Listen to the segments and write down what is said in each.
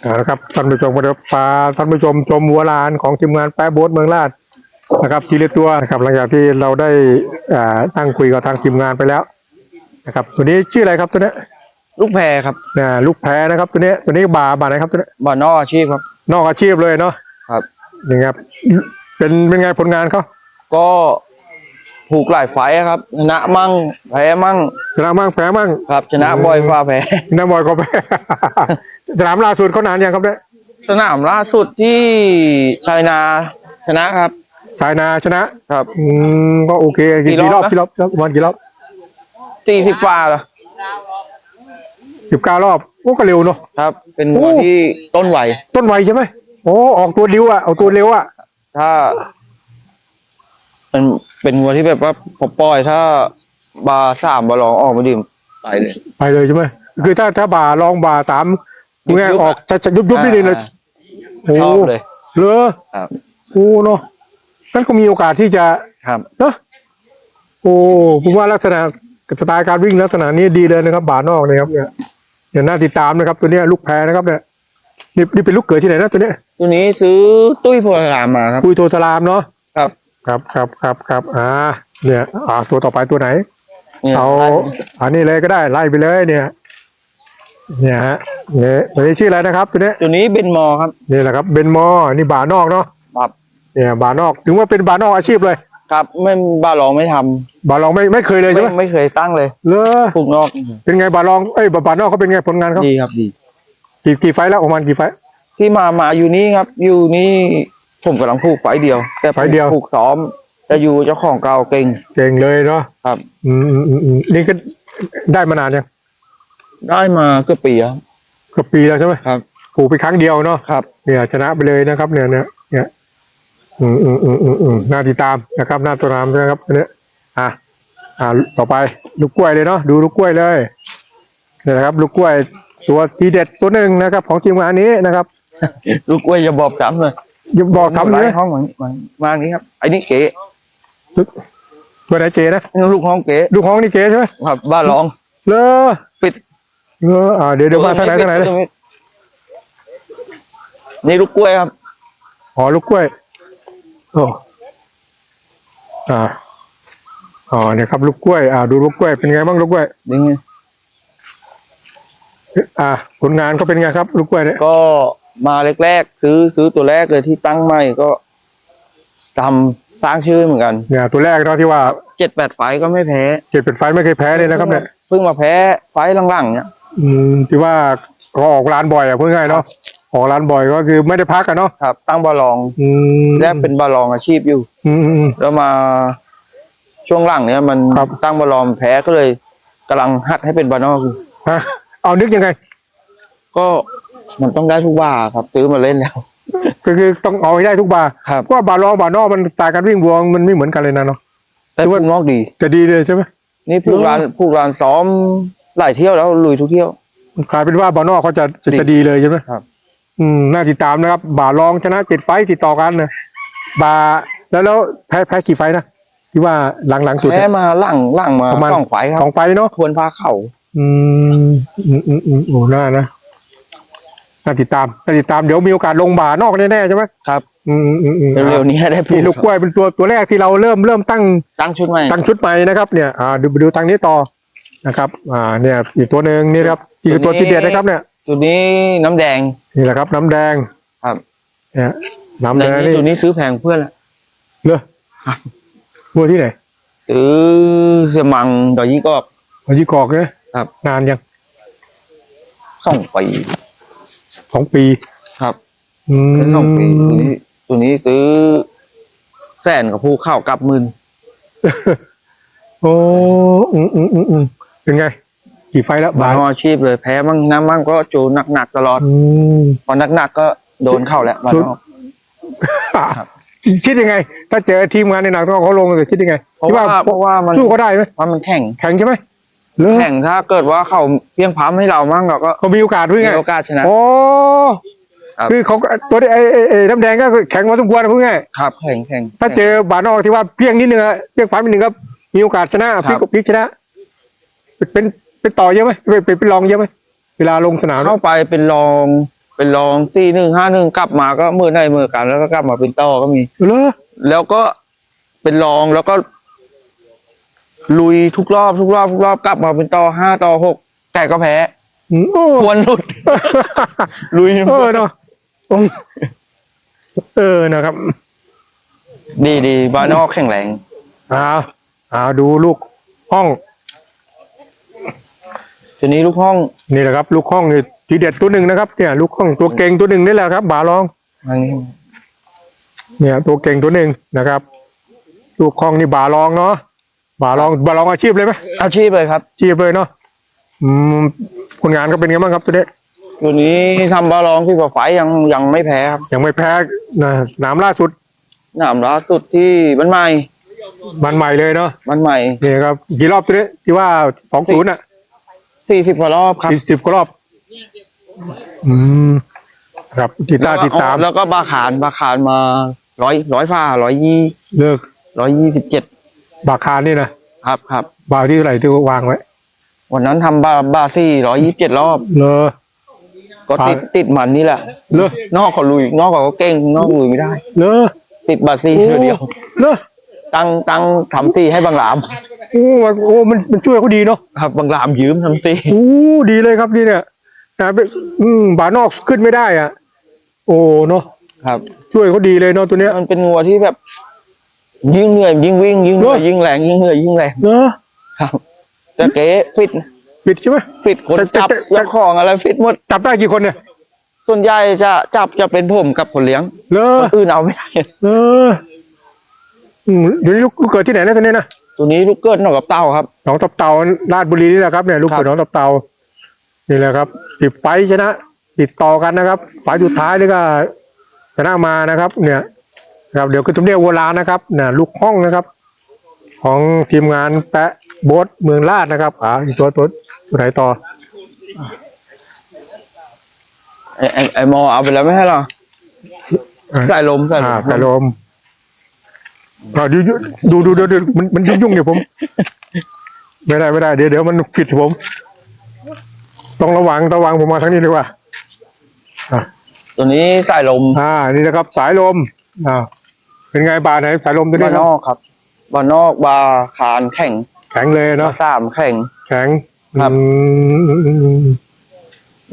เอาละครับท่านผู้ชมก็เดี๋ยวพาท่านผู้ชมชมวัวลานของทีมงานแป๊ะโบ๊ทเมืองราชนะครับทีละตัวนะครับหลังจากที่เราได้อ่านั่งคุยกับทางทีมงานไปแล้วนะครับตัวนี้ชื่ออะไรครับตัวเนี้ยลูกแพรครับนะลูกแพ้นะครับตัวนี้ตัวนี้บาบาไหนครับตัวนี้บ่อนอกอาชีพครับ นอกอาชีพเลยเนาะครับนี่ครับเป็นเป็นไงผลงานเขาก็ ผูกหลายไฟท์ครับชนะมั่งแพ้มั่งชนะมั่งแพ้มั่งครับ ชนะบ่อยกว่าแพ้น้ำบอยก็แพ้สนามล่าสุดเขานานยังครับเนี่ยสนามล่าสุดที่ชัยนาชนะครับชายนาชนะครับอืมก็โอเคกี่กี่รรออบบนะกี่รอบกี่รอบวันกี่รอบสี่สิบฟ้าเหรอสิบเก้ารอบโอ้ก็เร็วเนาะครับ เป็นวัวโอ้ที่ต้นไหวต้นไวใช่ไหมโอ้ออกตัวเร็วอะออกตัวเร็วอะถ้าเป็น เป็นวัวที่แบบว่าพอปล่อยถ้าบาร์สามบาร์ลองออกมาดื่มไปเลย ไปเลยใช่ไหมคือถ้าถ้าบ่าลองบ่าสามยุบๆง่ายอะออกจะจะยุบยุบนิดนึงเลยอ่าโอ้ชอบเลยเหรอครับโอ้เนาะนั่นก็มีโอกาสที่จะครับ เนาะโอ้ผมว่าลักษณะสไตล์การวิ่งลักษณะนี้ดีเลยนะครับ บ่านอกนะครับเนี่ยเนี่ยน่าติดตามนะครับ ตัวเนี้ยลูกแพรนะครับเนี่ยนี่นี่เป็นลูกเกิดที่ไหนนะตัวเนี้ยตัวนี้ซื้อตุ้ยโพลารามมาครับคุยโทรสลามเนาะ ครับครับครับครับครับอ่าเนี่ยอ่าตัวต่อไปตัวไหน เนี่ยเอาอันนี้เลยก็ได้ไล่ไปเลยเนี่ย เนี่ยฮะเนี่ยตัวนี้ชื่ออะไรนะครับตัวเนี้ยตัวนี้เบนมอครับ นี่แหละครับเบนมอนี่บ่านอกเนาะครับ เนี่ยบ่านอกถึงว่าเป็นบ่านอกอาชีพเลย ครับไม่บาร์ลองไม่ทำบ่าลองไม่ไม่เคยเลยไม่ใช่ไหมไม่เคยตั้งเลยเลอผูกนอกเป็นไงบ่าลองเอ้ยบ่าบ่านอกเขาเป็นไงผลงานเขาดีครับดี กี่กี่ไฟล์แล้วประมาณกี่ไฟล์ที่มามาอยู่นี่ครับ อยู่นี่ ผมกำลังผูกไฟเดียว แต่ไฟล์เดียว ผูกซ้อมจะอยู่เจ้าของเก่าเก่งเก่งเลยเนาะครับ อืมอืมอืมอืมนี่ก็ได้มานานยังได้มาเกือบปีแล้ว เกือบปีแล้วใช่ไหมครับ ผูกไปครั้งเดียวเนาะ ครับ เนี่ยชนะไปเลยนะครับ เนี่ยเนี่ยเนี่ยอืมอืมอืมอืมอืมน่าติดตามนะครับน่าตัวรามนะครับอันเนี้ยอะอ่าต่อไปลูกกล้วยเลยเนาะดูลูกกล้วยเลยเนี่ยนะครับ ลูกกล้วยตัวทีเด็ดตัวหนึ่งนะครับ ของทีมงานนี้นะครับ ลูกกล้วยอย่าบอกจำเลย อย่าบอกทำเลยห้องเหมือนเหมือนมากนี้ครับไอ้นี่เก๋ตัวไหนเจนะนี่ลูกห้องเก๋ลูกห้องนี่เจใช่ไหมครับบ้านรอง เลอปิด เลออ่าเดี๋ยวเดี๋ยวมาทางไหนทางไหนเลยนี่ลูกกล้วยครับ อ๋อลูกกล้วยโอ้อ่าอ๋อเนี่ยครับลูกกล้วย อ่า ดูลูกกล้วยเป็นไงบ้างลูกกล้วย นี่ไงอ่าผลงานเขาเป็นไงครับ ลูกกล้วยเนี่ยก็ มาแรกๆซื้อซื้อตัวแรกเลยที่ตั้งใหม่ก็ทำสร้างชื่อเหมือนกันเนี่ยตัวแรกเนาะที่ว่าเจ็ดแปดไฟล์ก็ไม่แพ้เจ็ดเป็นไฟล์ไม่เคยแพ้เลยนะครับเนี่ยเพิ่งมาแพ้ไฟล์หลังๆเนี่ย อืมที่ว่าเขาออกร้านบ่อยอะพูดง่ายๆเนาะออกร้านบ่อยก็คือไม่ได้พักกันเนาะครับ ตั้งบาลองอืมแรกเป็นบาลองอาชีพอยู่ อืมอืมอืม แล้วมาช่วงหลังเนี่ยมันครับ ตั้งบาลองแพ้ก็เลยกำลังหัดให้เป็นบานอกอยู่ฮะเอานึกยังไง ก็ มันต้องได้ทุกว่าครับ ซื้อมาเล่นแล้ว ก็คือต้องเอาให้ได้ทุกบาร์ครับ เพราะว่าบาร์รองบาร์นอกมันสายการวิ่งบวงมันไม่เหมือนกันเลยนะเนาะแต่ถือว่าผูกนอกดี จะดีเลยใช่ไหมนี่ผูกเหรอร้านผูกร้านซ้อมหลายเที่ยวแล้วลุยทุกเที่ยวกลายเป็นว่าบาร์นอกเขาจะจะดีจะดีเลยใช่ไหมครับ อืมน่าติดตามนะครับ บาร์รองชนะเจ็ดไฟต์ติดต่อกันนะบาร์แล้วแล้วแพ้แพ้กี่ไฟต์นะที่ว่าหลังหลังสุดแพ้เนี่ยมาหลังหลังมาประมาณสองไฟล์คสรัอบงไฟต์เนาะทวนพาเข่าอืมอืมอืมอืมโอ้น่านะ น่าติดตามน่าติดตามเดี๋ยวมีโอกาสลงบ่านอกแน่ๆใช่ไหมครับ อืมอืมอืมอืมเร็วๆนี้ได้ผูนี่ลูกกล้วยเป็นตัวตัวแรกที่เราเริ่มเริ่มตั้งตั้งชุดใหม่ตั้งชุดใหม่นะครับเนี่ยอ่าดูดูทางนี้ต่อนะครับ อ่าเนี่ยอีกตัวหนึ่งนี่นะครับที่คือตัวที่เด็ดนะครับเนี่ยตัวนี้น้ำแดง นี่แหละครับ น้ำแดงครับ เนี่ยน้ำในแดงนี้นี่ตัวนี้ซื้อแพงเพื่อนละเลอวัวที่ไหนซื้อเสมังดอยยี่กอก วัวที่กอกเนี่ยครับ นานยังสองปี สองปีครับอืมเป็นสองปีตัวนี้ตัวนี้ซื้อแสนกับผู้เข้ากับหมื่นโอ้อืมอืมอืมอืมเป็นไง กี่ไฟล์แล้วบาบางอาชีพเลยแพ้มั่งน้ำมั่งก็จูหนักๆตลอดอืม พอหนักๆก็โดนเข้าแล้วบานนอก ครับ คิดยังไง ถ้าเจอทีมงานในหนังต้องเขาลงจะคิดยังไงเพราะคิดว่าเพราะว่ามันสู้เขาได้ไหมเพราะมันแข่งแข่งใช่ไหม เลิกแข่งถ้าเกิดว่าเขาเพียงพร้ำให้เรามั่งเราก็เขามีโอกาสด้วยมีไงโอกาสชนะ โอ้ครับ คือเขาก็ตัวนี้ไอ้ไอ้ไอ้น้ำแดงก็แข็งมาสมควรนะพูดง่ายครับ แข่งแข่ง ถ้าเจอบานอกที่ว่าเพียงนิดนึงอะเพียงฟ้านิดนึงก็มีโอกาสชนะพลิกพลิกชนะ เป็นเป็นต่อเยอะไหมเป็นเป็นเป็นรองเยอะไหมเวลาลงสนามเข้าไปเป็นรองเป็นรองสี่หนึ่งห้าหนึ่งกลับมาก็มือในมือกันแล้วก็กลับมาเป็นต่อก็มี เหรอแล้วก็เป็นรองแล้วก็ ลุยทุกรอบทุกรอบทุกรอบกลับมาเป็นต่อห้าต่อหกแต่ก็แพ้อืมโอ้ควรหลุด ลุยเออเนาะเออนะครับ ดีดีบ้านนอกแข็งแรงเอาเอาดูลูกห้องทีนี้ลูกห้องนี่แหละครับ ลูกห้องนี่ทีเด็ดตัวหนึ่งนะครับเนี่ยลูกห้องตัวเก่งตัวหนึ่งนี่แหละครับบาลองอันนี้เนี่ย ตัวเก่งตัวหนึ่งนะครับ ลูกห้องนี่บาลองเนาะ บาลองบาลองอาชีพเลยไหมอาชีพเลยครับอาชีพเลยเนาะอืมผลงานก็เป็นไงบ้างครับตัวนี้ตัวนี้ทำบาลองที่ฝ่าไฟยังยังไม่แพ้ครับ ยังไม่แพ้นะสนามล่าสุดหนามล่าสุดที่บ้านใหม่มันใหม่เลยเนาะบ้านใหม่นี่ครับกี่รอบตัวนี้ที่ว่าสองศูนย์อะสี่สิบกว่ารอบครับสี่สิบกว่ารอบ อืมครับติดตามติดตาม แล้วก็บาขานบาขานมาร้อยร้อยฟ้าร้อยยี่เลิกร้อยยี่สิบเจ็ด บาคารนี่นะครับครับบาที่เท่าไหร่ที่วางไว้วันนั้นทำบาบาซี่ร้อยยี่สิบเจ็ดรอบ เลอ ก็ติดครับติดมันนี่แหละเลอนอกเขาลุย นอกเขาก็เก่งนอกลุยไม่ได้ เลอติดบาซี่โอ้ตัวเดียว เลอตั้งตั้งทำซี่ให้บางหลาม โอ้มันโอ้มันมันช่วยเขาดีเนาะครับบางหลามยืมทำซี่ โอ้ดีเลยครับนี่เนี่ยนะเป็นอืมบานอกขึ้นไม่ได้อะ โอ้เนาะครับ ช่วยเขาดีเลยเนาะตัวเนี้ยมันเป็นงัวที่แบบ ยิ่งเหนื่อยยิ่งวิ่งยิ่งเหนื่อยเนอะยิ่งแรงยิ่งเหนื่อยยิ่งแรงเนาะครับแต่เก๋ฟิตนะปิดใช่ไหมฟิตคนแต่แต่จับแต่ยกของอะไรฟิตหมดจับได้กี่คนเนี่ย ส่วนใหญ่จะจับจะเป็นผมกับคนเลี้ยงเลอคนอื่นเอาไม่ได้เลออืมเดี๋ยวนี้ลูกลูกเกิดที่ไหนนะตัวเนี้ยนะตัวนี้ลูกเกิดนอกกับเต้าครับหนองตับเตาราชบุรีนี่แหละครับเนี่ยลูกครับเปิดหนองตับเตานี่แหละครับสิบไฟล์ชนะติดต่อกันนะครับไฟล์สุดท้ายนี่ก็ชนะมานะครับ เนี่ย ครับเดี๋ยวคือตุ้มเรียกวัวลานนะครับเนี่ยลูกห้องนะครับ ของทีมงานแปะโบสเมืองลาดนะครับอ่าอีกตัวตัวตัวไหนต่อไอ้ไอ้ไอ้มอเอาไปแล้วไม่ใช่เหรออ่าสายลมสายลอ่ามสายลมอ่าดูดูดูดูดูมันมันยุ่งยุ่งๆเดี๋ยวผม ไม่ได้ไม่ได้เดี๋ยวเดี๋ยวมันผิดผม ต้องระวังระวังผมมาทางนี้ดีกว่าตัวนี้สายลมอ่านี่นะครับ สายลม อ่าเป็นไงบาร์ไหนสายลมตัวบ้านี้นคนรับอกครับบ้านนอกบาคานแข่งแข็งเลยเนาะสามแข่ง แข็งครับ อืม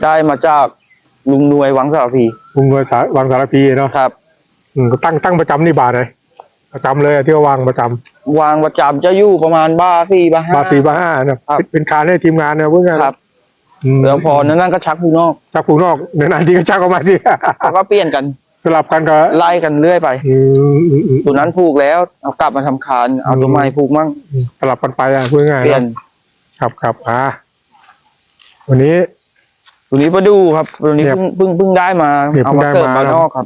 ได้มาจากลุงนวยวังสารพีวงเงินสายวังสารพีเนาะครับ อืมก็ตั้งตั้งประจำนี่บาร์ไหนประจำเลยอะที่ว่าวางประจำวางประจำจะอยู่ประมาณบ้าสี่บ้าห้า บาร์สี่บาร์ห้านะครับเป็นคานให้ทีมงานนะเพื่อนครับอืมแล้วพอนั้นนั่นก็ชักผู้นอกชักผูนอกในนานๆทีก็ชักออกมาที เขาก็เปลี่ยนกัน สลับกันกับไล่กันเรื่อยไปอืมอืมอืมตัวนั้นผูกแล้วเอากลับมาทำคานเอาตัวใหม่ผูกมั่งสลับกันไปอะพูดง่ายๆเปลี่ยนเนาะครับครับอ่าวันนี้ ตัวนี้ประดูครับ ตัวนี้เนี่ยเพิ่งเพิ่งเพิ่งได้มาเนี่ยเอาเพิ่งมาได้เสิร์ฟมา มานอกครับ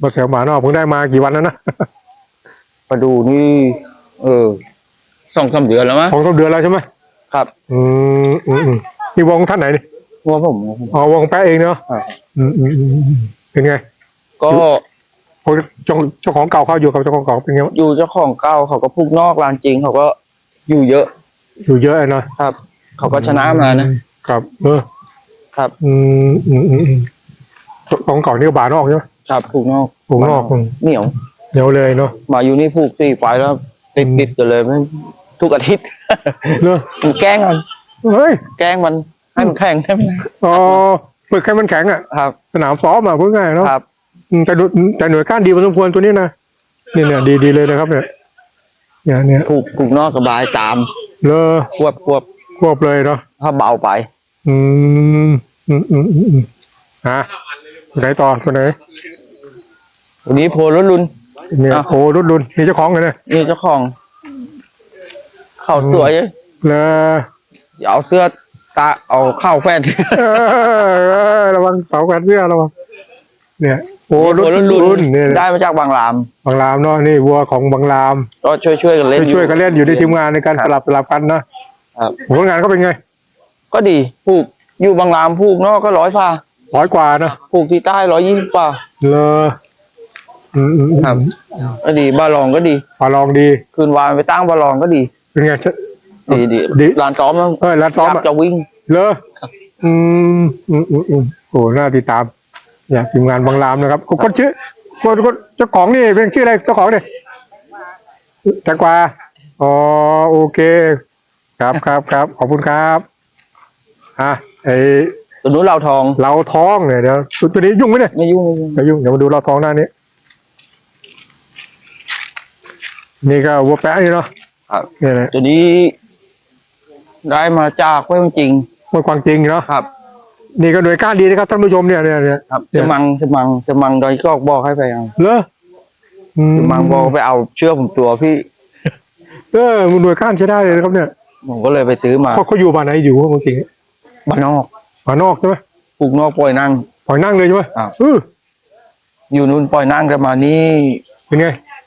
บอเสียวหมานอกเพิ่งได้มากี่วันแล้วนะประดูนี่ เออสองสามเดือนแล้วมั้งของต้นเดือนแล้วใช่ไหมครับอืมอืมอืมนี่วงท่านไหนนี่พวกผม อ๋อวงแป๊ะเองเนาะครับ อืมอืมอืมอืมเป็นไง ก็พวกเจ้าเจ้าของเก่าเขาอยู่กับเจ้าของเก่าเป็นไงวะอยู่เจ้าของเก่าเขาก็พูกนอกลานจริง เขาก็อยู่เยอะอยู่เยอะเลยเนาะครับ เขาก็ชนะมานะครับ เออครับ อืมอืมอืมอืมเจ้าของเก่านี่ก็บานอกใช่ไหมครับผูกนอกวงนอกอืมเหนียวเดี๋ยวเลยเนาะมาอยู่นี่ผูกสี่ไฟล์แล้วติดอืมติดกันเลยไม่ทุกอาทิตย์ เนอะมันแกล้งมันเฮ้ยแกล้งมันให้มันแข่งได้ไหมอ๋อฝึกให้มันแข็งอะครับ สนามซ้อมอะพูดง่ายๆเนาะครับอืม แต่ดูแต่หน่วยก้านดีพอสมควรตัวนี้นะนี่เนี่ยดีดีเลยนะครับ เนี่ยเนี่ยเนี่ยผูกผูกนอกกับบายตามเลอควบควบควบเลยเนาะถ้าเบาไปอืมอืมอืมอืมอืมอะตัวไหนต่อตัวไหนวันนี้โพลรุ่นรุ่นเนี่ยอะโอ้รุ่นรุ่นนี่เจ้าของเลยเนี่ยนี่เจ้าของ เขาสวยเลออย่าเอาเสื้อตาเอาเข้าแฟนเออระวังเสาแขวนเสื้อระวังเนี่ย โอ้รุ่นรุ่นรุ่รุ่นนเนี่ยได้มาจากบางรามบางรามเนาะนี่วัวของบางราม ก็ช่วยช่วยๆกันเล่นช่วยๆกันเล่นอยู่ในทีมงานในการคสรับลับสลับกันนะครับผลงานเขาเป็นไง ก็ดีผูกอยู่บางรามผูกนอกก็ร้อยฟ้าร้อยกว่านะผูกที่ใต้ร้อยยี่สิบกว่าเลออืมอืมอืมครับก็ดีบาลองก็ดีปลาลองดี คืนวานไปตั้งบาลองก็ดีเป็นไงดีดีดีลานซ้อมเออร้านซ้อมจับอะจะวิ่งเลอครับอืมอืมอืมอืมโอ้น่าติดตาม เนี่ยทีมงานบางรามนะครับคนคนชื่อคนคนเจ้าของนี่เป็นชื่ออะไรเจ้าของเนี่ยแตงกวาอ๋อโอเค ครับครับครับขอบคุณครับอะไอตัวนู้นเราทองเราท้องเนี่ยเดี๋ยวตัวตัวนี้ยุ่งไหมเนี่ยไม่ยุ่งไม่ยุ่งไม่ยุ่งเดี๋ยวมาดูเราท้องหน้านี้ นี่ก็วัวแปะนี่เนาะครับเนี่ยนะตัวนี้ ได้มาจากเว้ยจริงมันความจริงเนาะครับ นี่ก็หน่วยก้านดีนะครับท่านผู้ชมเนี่ยเนี่ยเนี่ยครับเนี่สยมังสมังสมังดอยกอกบอกให้ไปเอาเหรออืสมังบอกไปเอาเชื่อผมตัวพี่ เออมันหน่วยก้านใช้ได้เลยนะครับเนี่ยผมก็เลยไปซื้อมาเขาเขาอยู่บ้านไหนอยู่เมื่อกี้บ้านนอกบ้านนอกใช่ไหมปลูกนอกปล่อยนั่งปล่อยนั่งเลยใช่ไหมครับเอออยู่นู่นปล่อยนั่งกันมานี่เป็นไง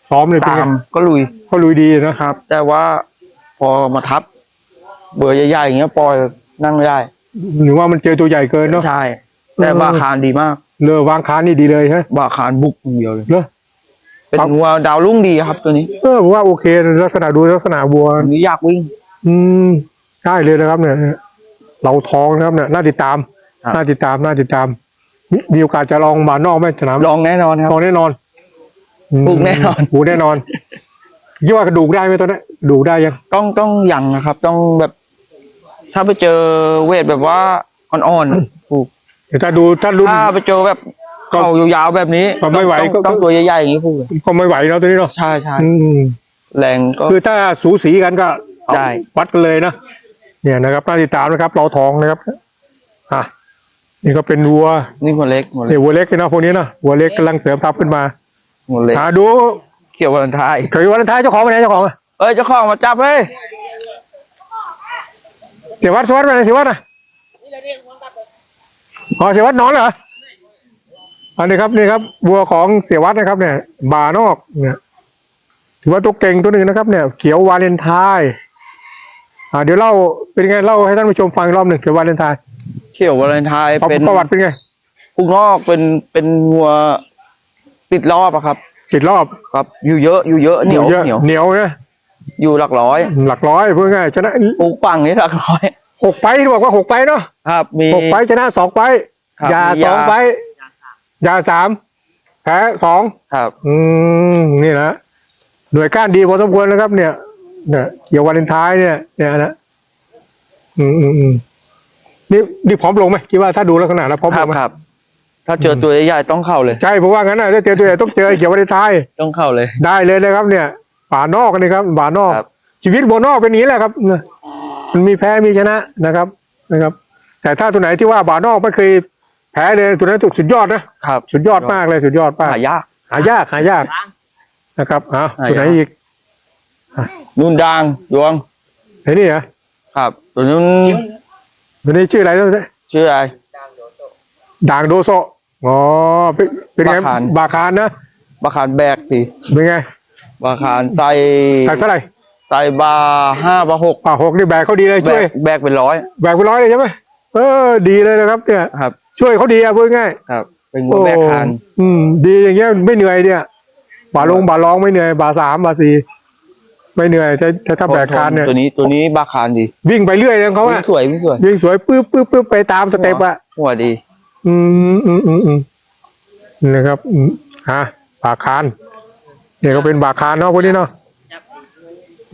ซ้อมเลยเป็นตาไงมก็ลุยเขาลุยดีนะครับ แต่ว่าพอมาทับ เบอร์ใหญ่ๆอย่างเงี้ยปล่อยนั่งไม่ได้ หรือว่ามันเจอตัวใหญ่เกินเนาะใช่แต่เออบาคารดีมากเลอวางคานนี่ดีเลยใช่ไหมบาคารบุกอย่างเดียวเลยเหรอเป็นครับวัวดาวรุ่งดีครับตัวนี้เออผมว่าโอเคลักษณะดูลักษณะวัวตัวนี้อยากวิ่ง อืมใช่เลยนะครับ เนี่ย เราท้องนะครับเนี่ยน่าติดตามครับน่าติดตามน่าติดตามมีมีโอกาสจะลองมานอกไหมสนามลองแน่นอนครับลองแน่นอนอืมปลูกแน่นอนปลูกแน่นอนยี่ว่ากระดูกได้ไหมตอนนี้กระดูกได้ยังต้องต้องยังนะครับ ต้องแบบ ถ้าไปเจอเวทแบบว่าอ่อนๆปลูกแต่ถ้าดูถ้ารุ่น ถ้าไปเจอแบบก็เข่ายาวๆแบบนี้ก็ไม่ไหวต้องก็ ต้องตัวใหญ่ๆอย่างนี้ปลูกก็ไม่ไหวแล้วตัวนี้เนาะใช่ใช่อืมแรงก็ คือถ้าสูสีกันก็เอาได้ วัดกันเลยนะเนี่ยนะครับน่าติดตามนะครับเราทองนะครับอะนี่ก็เป็นวัวนี่หัวเล็กหัวเล็นี่กวัวเล็กเลยนะพวกนี้นะวัวเล็กกำลังเสริมทัพขึ้นมาหัวเล็กอ่าดูเขียววันท้ายเคยวันท้ายเจ้าของไปไหนเจ้าของอะเอ้ยเจ้าของมาจับเฮ้ย เสียวัดเสียวัดไปไหนเสียวัดอะอ๋อเสียวัดนอนเหรออันนี้ครับนี่ครับวัวของเสียวัดนะครับ เนี่ย บานอกเนี่ยถือว่าตัวเก่งตัวหนึ่งนะครับ เนี่ย เขียววาเลนไทน์อ่าเดี๋ยวเล่าเป็นไงเล่าให้ท่านผู้ชมฟังอีกรอบหนึ่งเขียววาเลนไทน์เขียววันท้ายประเป็นประวัติเป็นไงปลูกนอกเป็นเป็นวัวติดรอบอะครับสิบรอบครับ อยู่เยอะอยู่เยอะเหนียวเยอะเหนียวเหนียวนะ อยู่หลักร้อยหลักร้อยเพื่อไงชนะปลูกปังนี่หลักร้อยหกไปที่บอกว่าหกไปเนาะครับ มีหกไปชนะสองไปครับยามีสองไปยาสามแพ้สองครับ อืมนี่นะหน่วยก้านดีพอสมควรนะครับ เนี่ยเนี่ยเกี่ยววาเลนไทน์เนี่ยเนี่ยนะอืมอืมอืมนี่นี่พร้อมลงไหมคิดว่าถ้าดูลักษณะแล้วพร้อมคลรังบไหมครับ ถ้าเจอตัวใหญ่ๆต้องเข้าเลย ใช่เพราะว่างั้นนะถ้าเจอตัวใหญ่ต้องเจอเกี่ยววาเลนไทน์ต้องเข้าเลย ได้เลยนะครับ เนี่ย ป่านอกนี่ครับป่านอก ครับ ชีวิตบนนอกเป็นอย่างนี้แหละครับเนี่ยมันมีแพ้มีชนะนะครับนะครับ แต่ถ้าตัวไหนที่ว่าบานอกไม่เคยแพ้เลยตัวนั้นสุดยอดนะครับสุดยอดมากเลยสุดยอดมากหายาก หายากหายากนะครับอ้าวหายาก ตัวไหนอีกนุ่นดางดวงไอ้นี่เหรอครับตัวนู้นตัวนี้ชื่ออะไรตัวนี้ชื่ออะไร ด่างโดโซอ๋อเป็นเป็นไงบาคาร บาคารนะบาคารแบกสิเป็นไง บาคารใส่ใส่เท่าไหร่ใส่บาห้าบาหกป่าหกนี่แบกเขาดีเลยแบช่วยกแบกเป็นร้อยแบกไปร้อยเลยใช่ไหมเออ ดีเลยนะครับ เนี่ยครับ ช่วยเขาดีอะพูดง่ายครับ เป็นวัวแบกคานโอ้อืม ดีอย่างเงี้ยไม่เหนื่อยเนี่ยบาลงบาลองไม่เหนื่อยบาสามบาสี่ไม่เหนื่อยถ้าถ้าถ้าแบกคานเนี่ยตัวนี้ตัวนี้บาคารดี วิ่งไปเรื่อยเลยเขาวิ่อะงสวยวิ่งสวยวิ่งสวยปื๊บปื๊บปื๊บไปตามสเต็ปอะหัวดี อืมอืมอืมอืมนะครับ อืมอะบาคาน เนี่ยก็เป็นบาคานเนาะพวกนี้เนาะ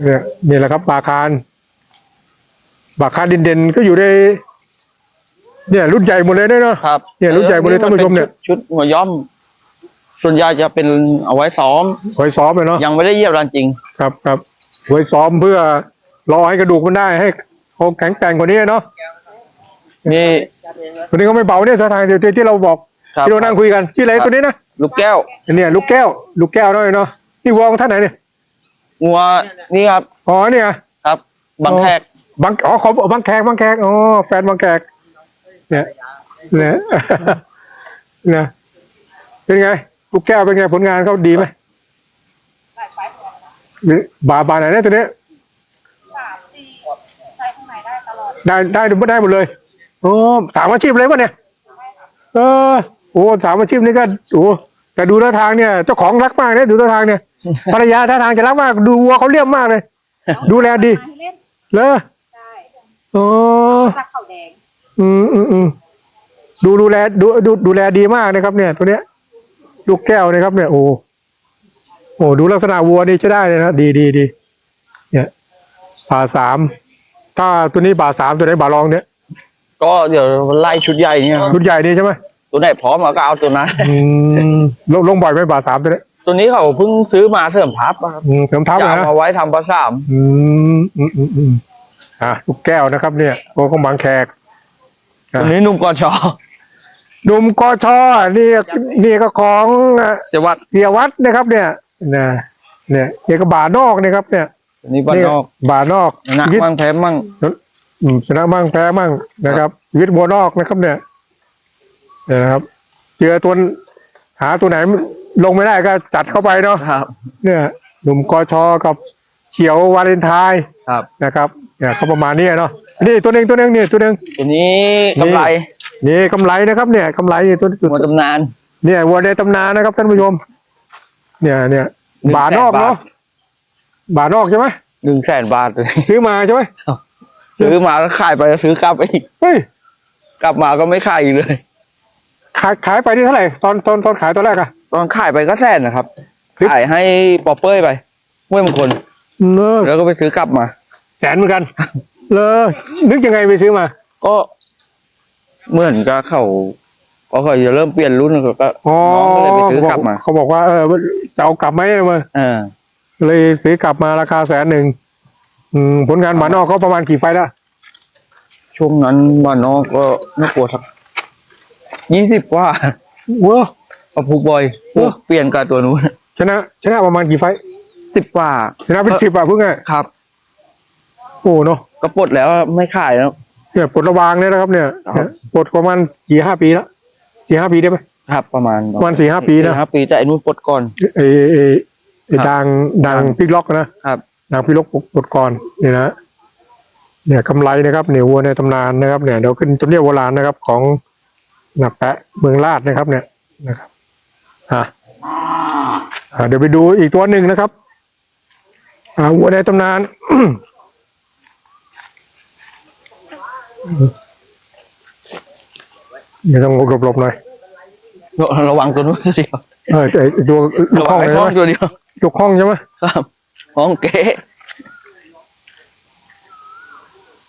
เนี่ยนี่แหละครับบาคานบาคานเด่นๆก็อยู่ในเนี่ยรุ่นใหญ่หมดเลยเนาะครับเนี่ยรุ่นใหญ่หมดเลยท่านผู้ชมเนี่ยชุดหัวย่อม ส่วนใหญ่จะเป็นเอาไว้ซ้อมไว้ซ้อมเลยเนาะยังไม่ได้เหยียบรันจริง ครับครับไว้ซ้อมเพื่อรอให้กระดูกมันได้ให้เขาแข็งแกร่งกว่านี้เนาะนี่ตัวนี้ก็ไม่เบาเนี่ยสถานที่ที่เราบอกครับที่เรานั่งคุยกันชื่ออะไรตัวนี้นะลูกแก้วเนี่ยลูกแก้ว ลูกแก้วน้อยเนาะ นี่วองท่านไหนเนี่ยงัวนี่ครับ อ๋อเนี่ยครับ บางแขกบางอ๋อขอบางแขกบางแขกอ๋อแฟนบางแขกเนี่ยเนี่ยเนี่ยเป็นไงลูกแก้วเป็นไงผลงานเขาดีไหมนี่บาบาไหนเนี่ยตัวเนี้ยสามสี่ใช้ข้างในได้ตลอดได้ได้ได้หมดเลยโอ้สามอาชีพเลยป่ะเนี่ย เออโอ้สามอาชีพนี้ก็โอ้ แต่ดูท่าทางเนี่ยเจ้าของรักมากเนี่ยดูท่าทางเนี่ย ภรรยาท่าทางจะรักมาก ดูวัวเขาเลี่ยมมากเลย ดูแลดีมาให้เล่นเลยได้อ๋อสักเขาแดงอืมอืมอืมดูดูแลดูดูดูแลดีมากนะครับ เนี่ย ตัวเนี้ยลูกแก้วนะครับ เนี่ยโอ้โอ้ดูลักษณะวัวนี่ใช้ได้เลยนะดีดีดีเนี่ยบาทสามถ้าตัวนี้บาทสามตัวไหนบาทรองเนี่ยก็เดี๋ยวไล่ชุดใหญ่เนี่ยครับ รุ่นใหญ่นี่ใช่ไหม ตัวไหนพร้อมเราก็เอาตัวนั้น อืมลงลงบ่อยไหมบาทสามตัวเนี้ยตัวนี้เขาเพิ่งซื้อมาเสริมทับอะครับอืมเสริมทัพจะเลยเอานะมาไว้ทำประสาม อืมอืมอืมอืมอะลูกแก้วนะครับเนี่ยโอ้ของบางแขกอะตัวนี้หนุ่มกอชอหนุ่มกชนี่นี่ก็ของอะเสวัสดเสียวัดนะครับ เนี่ยนะเนี่ยเนี่ยก็บาทนอกนะครับ เนี่ยตัวนี้บ้านนอกบาทนอกชนะชีวิตมั่งแพ้มั่งอืมชนะมั่งแพ้มั่งนะครับชีวิตบัวนอกนะครับเนี่ยเนี่ยนะครับเจอตัวหาตัวไหนลงไม่ได้ก็จัดเข้าไปเนาะครับ เนี่ยหนุ่มกชกับเขียววาเลนไทน์ครับ นะครับเนี่ยเขาประมาณนี้เนาะนี่ตัวหนึ่งตัวหนึ่งนี่ตัวหนึ่งตัวนี้กำไรนี่กำไรนะครับ เนี่ยกำไรนี่ตัวตัวหมดตำนาน เนี่ยวัวในตำนานนะครับท่านผู้ชม เนี่ยเนี่ยหนึ่งบาทนอกแสนบาทเนาะบาทนอกใช่ไหมหนึ่งแสนบาทเลยซื้อมาใช่ไหมซื้อมาแล้วขายไปแล้วซื้อกลับไปอีกเฮ้ยกลับมาก็ไม่ขายอีกเลย ขายขายไปที่เท่าไหร่ตอนตอนตอนขายตอนแรกอะ ตอนขายไปก็แสนนะครับ ครับ ขายให้ปอเป้ยไปห้วยมงคลเนอะแล้วก็ไปซื้อกลับมา แสนเหมือนกัน เลยนึกยังไงไปซื้อมาก็เหมือนกับเขาก็เขาจะเริ่มเปลี่ยนรุ่นก็ก็อ๋อน้องก็เลยไปซื้อกลับมา เขาบอกว่าเออจะเอากลับไหมมาเออ เลยซื้อกลับมาราคาแสนหนึ่งอืมผลงานหมานอกเขาประมาณกี่ไฟล์ละช่วงนั้นบ้านนอกก็น่ากลัวครับ ยี่สิบกว่าเว้อเอาผูกบอยโอ้เปลี่ยนกับตัวนู้นชนะชนะประมาณกี่ไฟล์สิบกว่า ชนะเป็นสิบอะเพิ่งไงครับ โอ้เนาะก็ปลดแล้วไม่ขายแล้วเนี่ยปลดระวางเนี่ยนะครับเนี่ยครับ เนี่ยปลดประมาณสี่ห้าปีแล้วสี่ห้าปีได้ไหมครับ ประมาณประมาณสี่ห้าปีนะสี่ห้าปีแต่ไอ้นู้นปลดก่อนไอ้ไอ้ไอ้ครับดังดังดังพิกล็อกนะครับดังพิกล็อกปลดก่อนเนี่ยนะเนี่ยกำไรนะครับเนี่ยวัวในตำนานนะครับ เนี่ยเดี๋ยวขึ้นจำเนียบโบราณนะครับ ของ หนักแปะเมืองลาดนะครับ เนี่ยนะครับอะอะเดี๋ยวไปดูอีกตัวหนึ่งนะครับอ่าวัวในตำนานเดี๋ยวต้องหลบๆหน่อยระวังตัวนู้นสิเออไอ้ตัวลูระกวัข้องงไอ้เลยห้องใช่ไหมตัวเดียวลูกข้องใช่ไหมครับห้องเก๋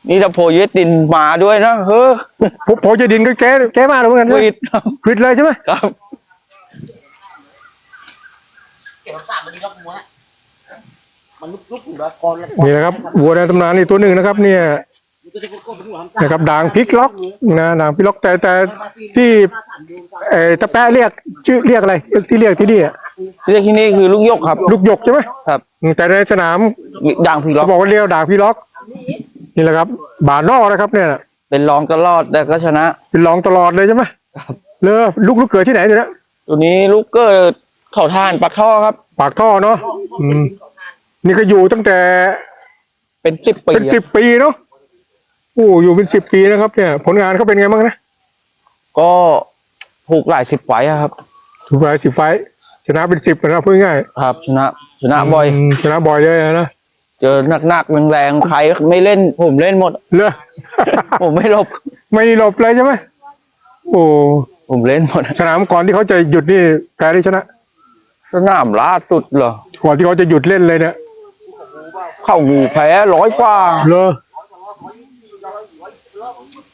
นี่ถ้าโพเยสดินมาด้วยนะเฮ้อโพโพจะดินก็แก้แก้มากเลยเหมือนกันใช่ไหมวิดครับควิดเลยใช่ไหมครับเกี่ยวกับสามมันล็อกม้วนอะมันลุกลุกอยู่แล้วกอนแล้วนี่นะครับวัวในตำนานนี่ตัวหนึ่งนะครับ เนี่ยมันจะกดๆไปหัวนะครับด่างพลิกล็อกนะด่างพลิกล็อกแต่แต่ที่เออตะแปะเรียกชื่อเรียกอะไรเรียกที่เรียกที่นี่อะเรียกที่นี่คือลูกยกครับ ลูกหยกใช่ไหมครับอืมแต่ในสนามด่างพีล็อเขากบอกว่าเรียกด่างพลิกล็อก นี่แหละครับ บาทนอกนะครับเนี่ยเป็นรองตลอดแต่ก็ชนะ เป็นรองตลอดเลยใช่ไหมครับเลอลูกลูกเกิดที่ไหนเนี่ยนะตัวนี้ลูกเกิดเข่าท่านปักท่อครับ ปากท่อเนาะอืมนี่ก็อยู่ตั้งแต่ เป็นสิบปีเป็นสิบปีเนาะโอ้อยู่เป็นสิบปีนะครับ เนี่ย ผลงานเขาเป็นไงบ้างนะก็ผูกหลายสิบไฟต์อะครับถูกไปสิบไฟท์ชนะเป็นสิบนะพูดง่ายครับ ชนะ ชนะบ่อยมชนะบ่อยเลยนะ เจอหนักๆแรงๆใครไม่เล่นผมเล่นหมด เลอผมไม่หลบ ไม่หลบเลยใช่ไหมโอ้ผมเล่นหมด สนามก่อนที่เขาจะหยุดนี่แพ้ได้ชนะ สนามล่าสุดเหรอ ก่อนที่เขาจะหยุดเล่นเลยเนี่ยเข้าหูแพ้ร้อยกว่า เลอ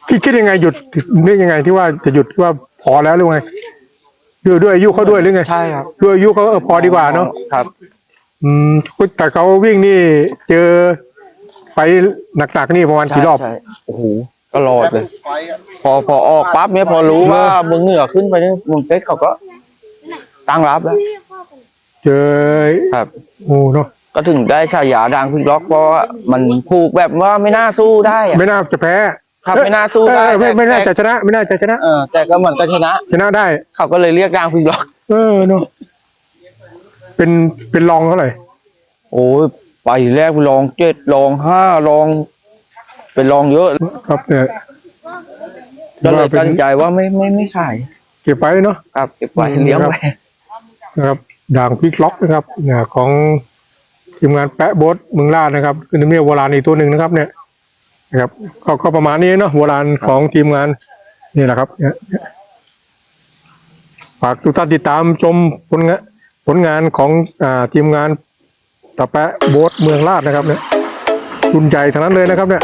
คิดคิดยังไงหยุดนึกยังไงที่ว่าจะหยุดว่าพอแล้วหรือไงด้วยด้วยอายุเขาด้วยหรือไงใช่ครับ ด้วยอายุเขาเออพอดีกว่าเนาะครับ อืมแต่เขาวิ่งนี่เจอไปหนักๆนี่ประมาณกี่รอบ ใช่ใช่โอ้โหตลอดเลยไฟอะพอพอออกปั๊บเนี่ยพอรู้ว่ามึงเหงื่อขึ้นไปเนี่ยมึงเฟสเขาก็ตั้งรับแล้ว เจอครับ โอ้เนาะก็ถึงได้ฉายาดังพิกล็อกเพราะว่ามันผูกแบบว่าไม่น่าสู้ได้อะไม่น่าจะแพ้ครับไม่น่าสู้ได้เออไม่แต่ไม่น่าจะแต่ชนะ ไม่น่าจะชนะ เออแต่ก็เหมือนก็ชนะ ชนะได้ เขาก็เลยเรียกดังพิกล็อก เออเนาะ เป็นเป็นรองเท่าไหร่โอ้ยไปแรกลองเจ็ดลองห้าลอง เป็นลองเยอะครับเนี่ยก็เลยว่าเป็นตั้งใจว่าไม่ไม่ไม่ขายเก็บไปเนาะครับเก็บไว้อืมเลี้ยงไว้นะครับด่างพลิกล็อกนะครับเนี่ยของทีมงานแปะโบสเมืองลาดนะครับคือเมียโบราณอีกตัวหนึ่งนะครับ เนี่ยนะครับก็ก็ประมาณนี้เนาะโบราณของทีมงานนี่แหละครับเนี่ยฝากทุกท่านติดตามชมผลงาน ผลงานของอทีมงานตะแปะโบสเมืองลาดนะครับเนี่ยรุ่นใหญ่ทั้งนั้นเลยนะครับเนี่ย